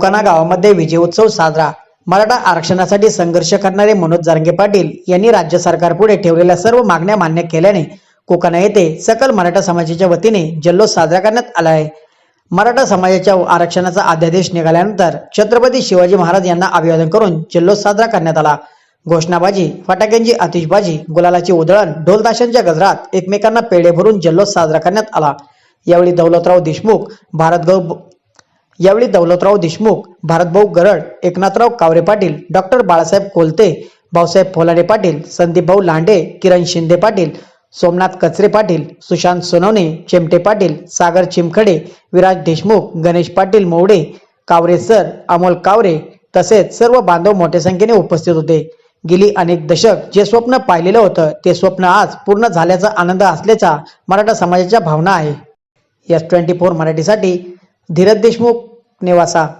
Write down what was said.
कोकाना गावामध्ये विजय उत्सव साजरा. मराठा आरक्षणासाठी संघर्ष करणारे मनोज जारंगे पाटील यांनी राज्य सरकारपुढे ठेवलेल्या सर्व मागण्या मान्य केल्याने कोकणा येथे सकल मराठा समाजाच्या वतीने जल्लोष साजरा करण्यात आला आहे. मराठा समाजाच्या आरक्षणाचा अध्यादेश निघाल्यानंतर छत्रपती शिवाजी महाराज यांना अभिवादन करून जल्लोष साजरा करण्यात आला. घोषणाबाजी फटाक्यांची आतिषबाजी गुलालाची उधळण ढोलताशांच्या गजरात एकमेकांना पेढे भरून जल्लोष साजरा करण्यात आला. यावेळी दौलतराव देशमुख भारतगौ यावेळी दौलतराव देशमुख भारतभाऊ गरड एकनाथराव कावरे पाटील डॉक्टर बाळासाहेब कोलते भाऊसाहेब फोलाडे पाटील संदीपभाऊ लांडे किरण शिंदे पाटील सोमनाथ कचरे पाटील सुशांत सोनवणे चिमटे पाटील सागर चिमखडे विराज देशमुख गणेश पाटील मोवडे कावरे सर अमोल कावरे तसेच सर्व बांधव मोठ्या संख्येने उपस्थित होते. गेली अनेक दशक जे स्वप्न पाहिलेलं होतं ते स्वप्न आज पूर्ण झाल्याचा आनंद असल्याचा मराठा समाजाच्या भावना आहे. एस ट्वेंटी फोर मराठीसाठी धीरज देशमुख. नेवासा.